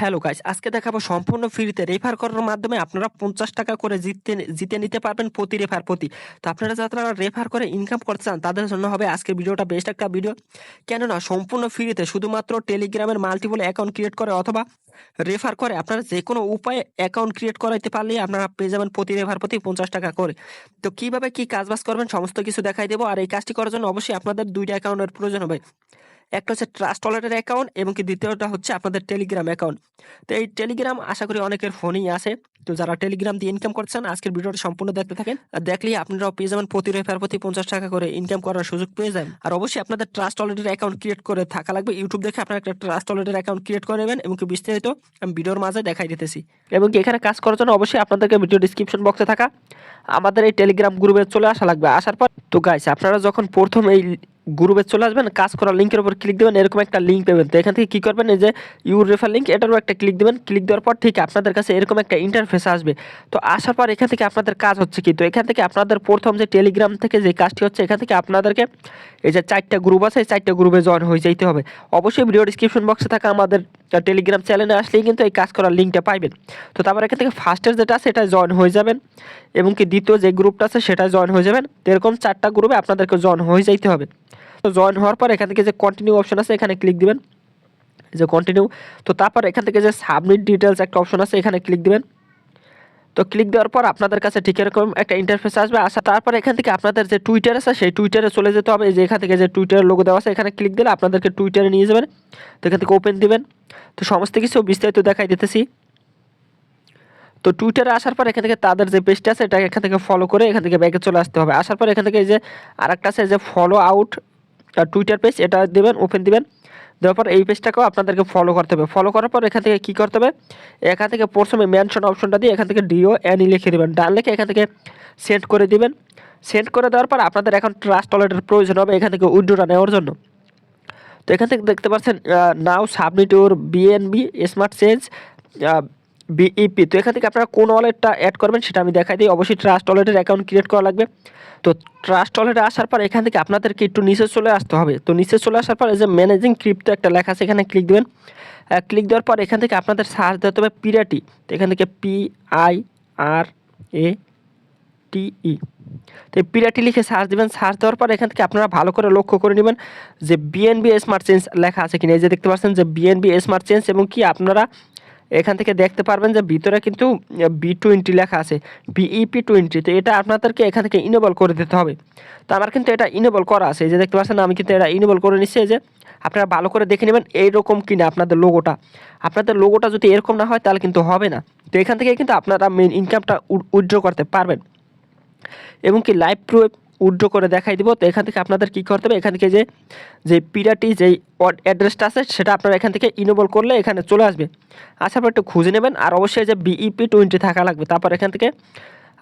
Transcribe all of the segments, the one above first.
Hello guys আজকে দেখাবো সম্পূর্ণ ফ্রিতে রেফার করার মাধ্যমে আপনারা পঞ্চাশ টাকা করে জিততে জিতে নিতে পারবেন প্রতি রেফার প্রতি। তো আপনারা যারা রেফার করে ইনকাম করতে চান, তাদের জন্য হবে আজকের ভিডিওটা বেস্ট একটা ভিডিও কেননা সম্পূর্ণ ফ্রিতে শুধুমাত্র টেলিগ্রামের মাল্টিপল অ্যাকাউন্ট ক্রিয়েট করে অথবা রেফার করে, আপনারা যে কোনো উপায়ে অ্যাকাউন্ট ক্রিয়েট করাইতে পারলেই আপনারা পেয়ে যাবেন প্রতি রেফার প্রতি পঞ্চাশ টাকা করে। তো কীভাবে কি কাজবাজ করবেন সমস্ত কিছু দেখাই দেবো, আর এই কাজটি করার জন্য অবশ্যই আপনাদের দুইটা অ্যাকাউন্টের প্রয়োজন হবে। একটা হচ্ছে ট্রাস্ট ওয়ালেটের অ্যাকাউন্ট এবং কি দ্বিতীয়টা হচ্ছে আপনাদের টেলিগ্রাম অ্যাকাউন্ট তো এই টেলিগ্রাম আশা করি অনেকের ফোনেই আছে। তো যারা টেলিগ্রাম দিয়ে ইনকাম করছেন, আজকের ভিডিওটা সম্পূর্ণ দেখতে থাকেন। আর দেখলেই আপনারাও পেয়ে যাবেন প্রতি রেফার প্রতি পঞ্চাশ টাকা করে ইনকাম করার সুযোগ পেয়ে যাবেন। আর অবশ্যই আপনাদের ট্রাস্ট ওয়ালেটের অ্যাকাউন্ট ক্রিয়েট করে থাকা লাগবে। ইউটিউব দেখে আপনারা একটা ট্রাস্ট ওয়ালেটের অ্যাকাউন্ট ক্রিয়েট করে নেবেন এবং কি বিস্তারিত আমি ভিডিওর মাঝে দেখাই দিতেছি। এবং এখানে কাজ করার জন্য অবশ্যই আপনাদেরকে ভিডিও ডিসক্রিপশন বক্সে থাকা। আমাদের এই টেলিগ্রাম গ্রুপে চলে আসা লাগবে। আসার পর তো গাইস আপনারা যখন প্রথম এই গ্রুপে চলে আসবেন, কাজ করার লিঙ্কের উপর ক্লিক দেবেন, এরকম একটা লিঙ্ক পাবেন। তো এখান থেকে কী করবেন, এই যে ইউর রেফার লিঙ্ক এটারও একটা ক্লিক দেবেন। ক্লিক দেওয়ার পর ঠিক আপনাদের কাছে এরকম একটা ইন্টারফেস আসবে। তো আসার পর এখান থেকে আপনাদের কাজ হচ্ছে কি? তো এখান থেকে আপনাদের প্রথম যে টেলিগ্রাম থেকে যে কাজটি হচ্ছে, এখান থেকে আপনাদেরকে এই যে চারটা গ্রুপ আছে, এই চারটা গ্রুপে জয়েন হয়ে যেতে হবে। অবশ্যই ভিডিও ডিসক্রিপশন বক্সে থাকা আমাদের টেলিগ্রাম চ্যানেলে আসলেই কিন্তু এই কাজ করার লিঙ্কটা পাইবেন। তো তারপর এখান থেকে ফার্স্টের যেটা আছে, এটা জয়েন হয়ে যাবেন। এবং কি দ্বিতীয় যে গ্রুপটা আছে, সেটা জয়েন হয়ে যাবেন। এরকম চারটা গ্রুপে আপনাদেরকে জয়েন হয়ে যাইতে হবে। তো জয়েন হওয়ার পর এখান থেকে যে কন্টিনিউ অপশন আছে, এখানে ক্লিক দিবেন। যে কন্টিনিউ তো তারপর এখান থেকে যে সাবমিট ডিটেলস একটা অপশন আছে, এখানে ক্লিক দিবেন। তো ক্লিক দেওয়ার পর আপনাদের কাছে ঠিক এরকম একটা ইন্টারফেস আসবে। আসা তারপর এখান থেকে আপনাদের যে টুইটার আছে, সেই টুইটারে চলে যেতে হবে। যে এখান থেকে যে টুইটারের লোগো দেওয়া আছে, এখানে ক্লিক দিলে আপনাদেরকে টুইটারে নিয়ে যাবেন। তো এখান থেকে ওপেন দিবেন। তো সমস্ত কিছু বিস্তারিত দেখাই দিতেছি। তো টুইটারে আসার পর এখান থেকে তাদের যে পেজটা আছে এটা এখান থেকে ফলো করে এখান থেকে ব্যাগে চলে আসতে হবে। আসার পর এখান থেকে এই যে আরেকটা আছে যে ফলো আউট টুইটার পেজ এটা দেবেন ওপেন দিবেন। দেওয়ার পর এই পেজটাকেও আপনাদেরকে ফলো করতে হবে। ফলো করার পর এখান থেকে কী করতে হবে? এখান থেকে প্রথমে মেনশন অপশনটা দিয়ে এখান থেকে ডিও অ্যানি লিখে দেবেন। ডান লিখে এখান থেকে সেন্ড করে দিবেন। সেন্ড করে দেওয়ার পর আপনাদের এখন ট্রাস্ট ওয়ালেটের প্রয়োজন হবে এখান থেকে উইড্রোটা নেওয়ার জন্য। তো এখান থেকে দেখতে পাচ্ছেন now submit your BNB smart chain BEP তো এখান থেকে আপনারা কোন ওয়ালেটটা অ্যাড করবেন সেটা আমি দেখাই দিই। অবশ্যই ট্রাস্ট ওয়ালেটের অ্যাকাউন্ট ক্রিয়েট করা লাগবে। তো ট্রাস্ট ওয়ালেটে আসার পর এখান থেকে আপনাদেরকে একটু নিচে চলে আসতে হবে। তো নিচে চলে আসার পর যে ম্যানেজিং ক্রিপ্টো একটা লেখা আছে, এখানে ক্লিক দেবেন। ক্লিক দেওয়ার পর এখান থেকে আপনাদের সার্চ দিতে হবে পিরাটি তো এখান থেকে পি আই আর এ টিই তো পিরাটি লিখে সার্চ দেবেন। সার্চ দেওয়ার পর এখান থেকে আপনারা ভালো করে লক্ষ্য করে নেবেন যে বিএনবি স্মার্ট চেঞ্জ লেখা আছে কিনা। এই যে দেখতে পাচ্ছেন যে বিএনবি স্মার্ট চেঞ্জ এবং কি আপনারা এখান থেকে দেখতে পারবেন যে ভিতরে কিন্তু বি টোয়েন্টি লেখা আছে বিইপি টোয়েন্টি তো এটা আপনাদেরকে এখান থেকে ইনেবল করে দিতে হবে। তো আমার কিন্তু এটা ইনেবল করা আছে, এই যে দেখতে পাচ্ছেন, আমি কিন্তু এটা ইনেবল করে নিচ্ছি যে আপনারা ভালো করে দেখে নেবেন এইরকম কিনা আপনাদের লোগোটা আপনাদের লোগোটা যদি এরকম না হয়, তাহলে কিন্তু হবে না। তো এখান থেকে কিন্তু আপনারা মেন ইনকামটা উইথড্র করতে পারবেন। এবং কি লাইভ প্রুফ উইড্রো করে দেখাই দিব। তো এখান থেকে আপনাদের কী করতে হবে? এখান থেকে যে যে পিরাটি যেই অ্যাড্রেসটা আছে, সেটা আপনারা এখান থেকে ইনেবল করলে এখানে চলে আসবে। আসার পর একটু খুঁজে নেবেন। আর অবশ্যই যে বিইপি টোয়েন্টি থাকা লাগবে। তারপর এখান থেকে,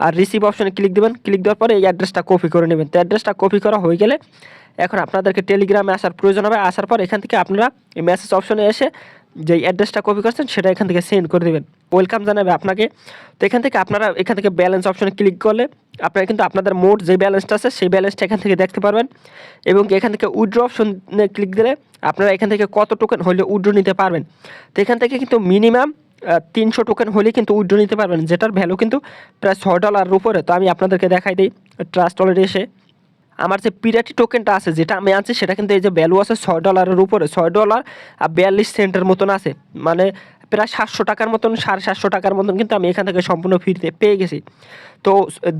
আর রিসিভ অপশনে ক্লিক দেবেন। ক্লিক দেওয়ার পরে এই অ্যাড্রেসটা কপি করে নেবেন। তো অ্যাড্রেসটা কপি করা হয়ে গেলে এখন আপনাদেরকে টেলিগ্রামে আসার প্রয়োজন হবে। আসার পর এখান থেকে আপনারা এই মেসেজ অপশনে এসে যে অ্যাড্রেসটা কপি করছেন, সেটা এখান থেকে সেন্ড করে দেবেন। ওয়েলকাম জানাবে আপনাকে। তো এখান থেকে আপনারা এখান থেকে ব্যালেন্স অপশনে ক্লিক করলে আপনারা কিন্তু আপনাদের মোট যে ব্যালেন্সটা আছে, সেই ব্যালেন্সটা এখান থেকে দেখতে পারবেন। এবং এখান থেকে উইড্রো অপশনে ক্লিক দিলে আপনারা এখান থেকে কত টোকেন হলে উইড্রো নিতে পারবেন। তো এখান থেকে কিন্তু মিনিমাম তিনশো টোকেন হলেই কিন্তু উইড্রো নিতে পারবেন, যেটার ভ্যালু কিন্তু প্রায় ছয় ডলারের উপরে। তো আমি আপনাদেরকে দেখাই দিই ট্রাস্ট অলরেডি এসে। আমার যে পিরাটি টোকেনটা আছে, যেটা আমি আনছি, সেটা কিন্তু এই যে ভ্যালু আছে ছয় ডলারের উপরে। ছয় ডলার আর বিয়াল্লিশ সেন্টের মতন আছে। মানে প্রায় সাতশো টাকার মতন, সাড়ে সাতশো টাকার মতন কিন্তু আমি এখান থেকে সম্পূর্ণ ফ্রিতে পেয়ে গেছি। তো,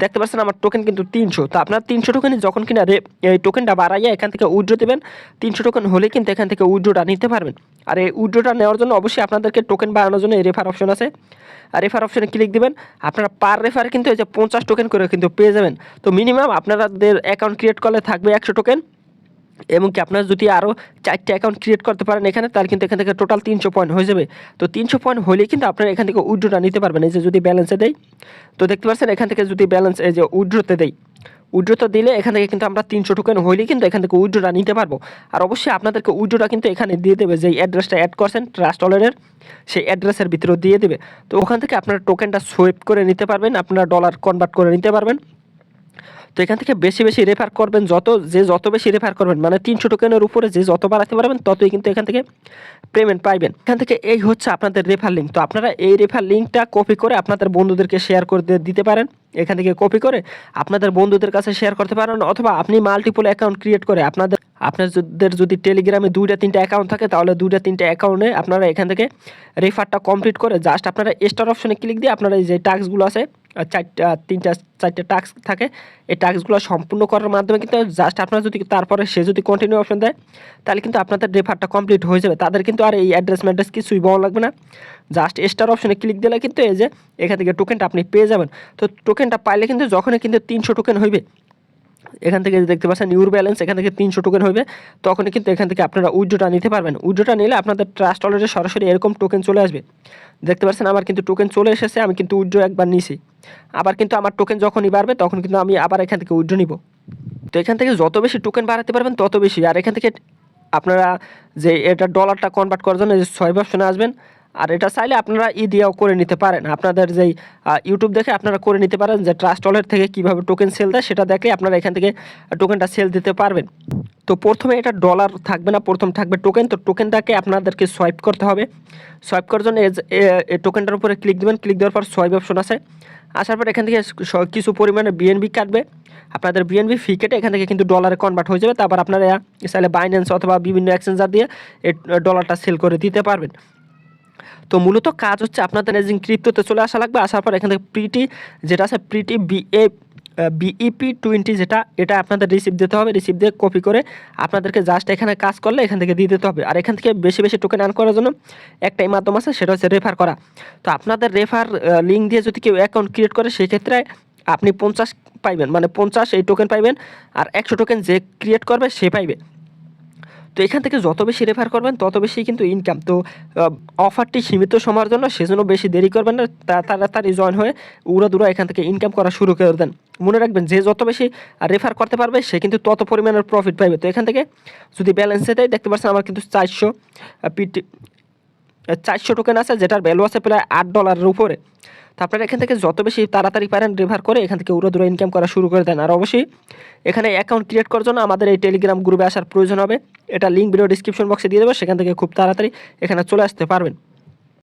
দেখতে পাচ্ছেন আমার টোকেন কিন্তু তিনশো। তো আপনার তিনশো টোকেন যখন কিনা রে, এই টোকেনটা বাড়াইয়া এখান থেকে উইড্রো দেবেন, তিনশো টোকেন হলে কিন্তু এখান থেকে উইড্রোটা নিতে পারবেন। আর এই উইড্রোটা নেওয়ার জন্য অবশ্যই আপনাদেরকে টোকেন বাড়ানোর জন্য এই রেফার অপশন আছে। আর রেফার অপশনে ক্লিক দিবেন, আপনারা পার রেফারে কিন্তু এই যে পঞ্চাশ টোকেন করে কিন্তু পেয়ে যাবেন। তো মিনিমাম আপনাদের অ্যাকাউন্ট ক্রিয়েট করলে থাকবে একশো টোকেন এবং কি আপনারা যদি আরও চারটে অ্যাকাউন্ট ক্রিয়েট করতে পারেন এখানে, তাহলে কিন্তু এখান থেকে টোটাল তিনশো পয়েন্ট হয়ে যাবে। তো তিনশো পয়েন্ট হলেই কিন্তু আপনারা এখান থেকে উইড্রোটা নিতে পারবেন। এই যে যদি ব্যালেন্সে দেয় তো দেখতে পাচ্ছেন এখান থেকে যদি ব্যালেন্স এই যে উইড্রোতে দেয় উইড্রোটা দিলে এখান থেকে কিন্তু আমরা তিনশো টোকেন হইলেই কিন্তু এখান থেকে উইড্রোটা নিতে পারব। আর অবশ্যই আপনাদেরকে উইড্রোটা কিন্তু এখানে দিয়ে দেবে। যেই অ্যাড্রেসটা অ্যাড করছেন ট্রাস্ট ওয়ালেটের সেই অ্যাড্রেসের ভিতরেও দিয়ে দেবে। তো ওখান থেকে আপনারা টোকেনটা সোয়েপ করে নিতে পারবেন, আপনারা ডলার কনভার্ট করে নিতে পারবেন। তো এখান থেকে বেশি বেশি রেফার করবেন। যত, যে যত বেশি রেফার করবেন মানে তিনশো টোকেনের উপরে যে যত বাড়াতে পারবেন, ততই কিন্তু এখান থেকে পেমেন্ট পাইবেন। এখান থেকে এই হচ্ছে আপনাদের রেফার লিঙ্ক তো আপনারা এই রেফার লিঙ্কটা কপি করে আপনাদের বন্ধুদেরকে শেয়ার করে দিতে পারেন। এখান থেকে কপি করে আপনাদের বন্ধুদের কাছে শেয়ার করতে পারেন, অথবা আপনি মাল্টিপল অ্যাকাউন্ট ক্রিয়েট করে আপনাদের আপনাদের যদি টেলিগ্রামে দুইটা, তিনটা অ্যাকাউন্ট থাকে, তাহলে দুইটা, তিনটা অ্যাকাউন্টে আপনারা এখান থেকে রেফারটা কমপ্লিট করে জাস্ট আপনারা স্টার অপশনে ক্লিক দিয়ে আপনারা এই যে টাস্কগুলো আছে চারটা, তিনটা, চারটে টাস্ক থাকে। এই টাস্কগুলো সম্পূর্ণ করার মাধ্যমে কিন্তু জাস্ট আপনারা যদি তারপরে সে যদি কন্টিনিউ অপশন দেয়, তাহলে কিন্তু আপনাদের রেফারটা কমপ্লিট হয়ে যাবে। তাদের কিন্তু আর এই অ্যাড্রেস ম্যাড্রেস কিছুই বলা লাগবে না। জাস্ট স্টার অপশনে ক্লিক দিলে কিন্তু এই যে, এখান থেকে টোকেনটা আপনি পেয়ে যাবেন। তো টোকেনটা পাইলে কিন্তু যখনই কিন্তু তিনশো টোকেন হইবে এখান থেকে দেখতে পাচ্ছেন ইউর ব্যালেন্স এখান থেকে তিনশো টোকেন হবে তখনই কিন্তু এখান থেকে আপনারা উইড্রোটা নিতে পারবেন। উইড্রোটা নিলে আপনাদের ট্রাস্ট অলরেডি সরাসরি এরকম টোকেন চলে আসবে। দেখতে পাচ্ছেন আমার কিন্তু টোকেন চলে এসেছে, আমি কিন্তু উইড্রো একবার নিছি। আবার কিন্তু আমার টোকেন যখনই বাড়বে, তখন কিন্তু আমি আবার এখান থেকে উইড্রো নিব। তো এখান থেকে যত বেশি টোকেন বাড়াতে পারবেন, তত বেশি। আর এখান থেকে আপনারা যে এটা ডলারটা কনভার্ট করার জন্য যে ছয় অপশনে আসবেন আর এটা চাইলে আপনারা ই দিয়েও করে নিতে পারেন। আপনাদের যেই ইউটিউব দেখে আপনারা করে নিতে পারেন যে ট্রাস্ট ওয়ালেট থেকে কীভাবে টোকেন সেল দেয়, সেটা দেখলে আপনারা এখান থেকে টোকেনটা সেল দিতে পারবেন। তো প্রথমে এটা ডলার থাকবে না, প্রথম থাকবে টোকেন তো টোকেনটাকে আপনাদেরকে সোয়াইপ করতে হবে। সোয়াইপ করার জন্য টোকেনটার উপরে ক্লিক দেবেন। ক্লিক দেওয়ার পর সোয়াইপ অপশন আছে। আসার পর এখান থেকে কিছু পরিমাণে বিএনবি কাটবে। আপনাদের বিএনবি ফি কেটে এখান থেকে কিন্তু ডলারে কনভার্ট হয়ে যাবে। তারপর আপনারা চাইলে বাইন্যান্স অথবা বিভিন্ন এক্সচেঞ্জার দিয়ে এই ডলারটা সেল করে দিতে পারবেন। তো মূলত কাজ হচ্ছে আপনাদের এজিং ক্রিপ্টোতে চলে আসা লাগবে, আসার পর এখান থেকে প্রিটি যেটা আছে প্রিটি বিএ বিইপি টোয়েন্টি যেটা, এটা আপনাদের রিসিভ দিতে হবে রিসিভ দিয়ে কপি করে আপনাদেরকে জাস্ট এখানে কাজ করলে এখান থেকে দিয়ে দিতে হবে। আর এখান থেকে বেশি বেশি টোকেন আর্ন করার জন্য একটাই মাধ্যম আছে, সেটা হচ্ছে রেফার করা। তো আপনাদের রেফার লিঙ্ক দিয়ে যদি কেউ অ্যাকাউন্ট ক্রিয়েট করে সেই ক্ষেত্রে আপনি পঞ্চাশ পাইবেন মানে পঞ্চাশ এই টোকেন পাইবেন, আর একশো টোকেন যে ক্রিয়েট করবে, সে পাইবে। তো এখান থেকে যত বেশি রেফার করবেন, তত বেশি কিন্তু ইনকাম তো অফারটি সীমিত সময়ের জন্য সেজন্য বেশি দেরি করবেন না তাড়াতাড়ি জয়েন হয়ে উড়া দুরা এখান থেকে ইনকাম করা শুরু করে দেন। মনে রাখবেন, যে যত বেশি রেফার করতে পারবে, সে কিন্তু তত পরিমাণের প্রফিট পাইবে। তো এখান থেকে যদি ব্যালেন্সে দেয়, দেখতে পাচ্ছেন আমার কিন্তু চারশো পিটি চারশো টোকেন আছে, যেটার ভ্যালু আছে প্রায় আট ডলারের উপরে। তো আপনারা এখান থেকে যত বেশি তাড়াতাড়ি পারেন রিভার করে এখান থেকে উড়ো দূরে ইনকাম করা শুরু করে দেন। আর অবশ্যই এখানে অ্যাকাউন্ট ক্রিয়েট করার জন্য আমাদের এই টেলিগ্রাম গ্রুপে আসার প্রয়োজন হবে। এটা লিঙ্ক ভিডিও ডিসক্রিপশন বক্সে দিয়ে দেবো, সেখান থেকে খুব তাড়াতাড়ি এখানে চলে আসতে পারবেন।